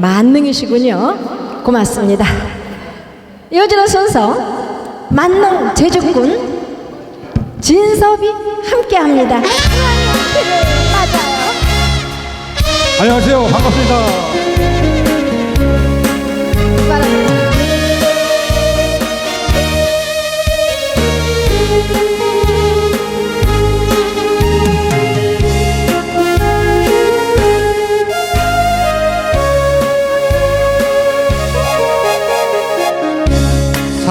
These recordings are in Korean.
만능이시군요. 고맙습니다. 이어지는 순서 만능 제주꾼 진섭이 함께합니다. 맞아요. 안녕하세요. 반갑습니다.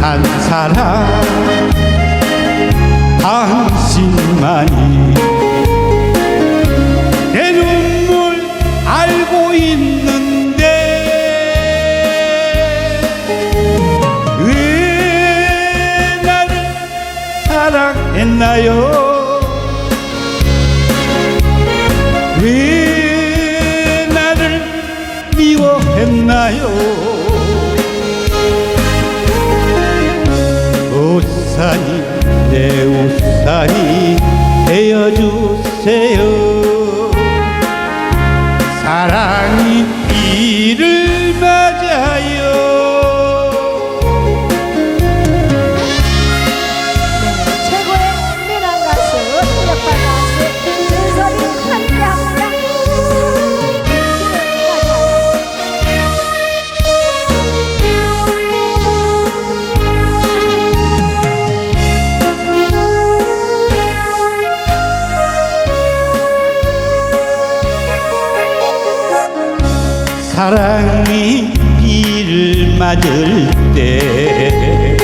한 사람 당신만이 내 눈물 알고 있는데 왜 나를 사랑했나요 주세요. 사랑이 비를 맞아요 사랑이 비를 맞을 때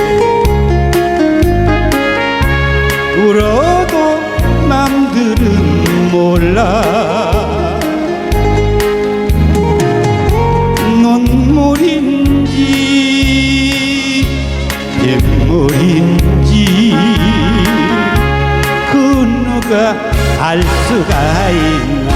울어도 남들은 몰라. 눈물인지 빗물인지 그 누가 알 수가 있나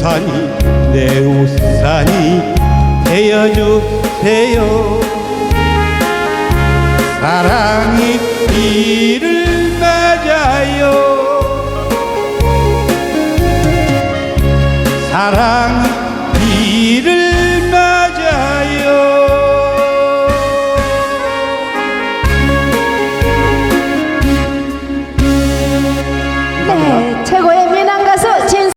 우산이 내 우산이 되어주세요. 사랑이 비를 맞아요. 사랑이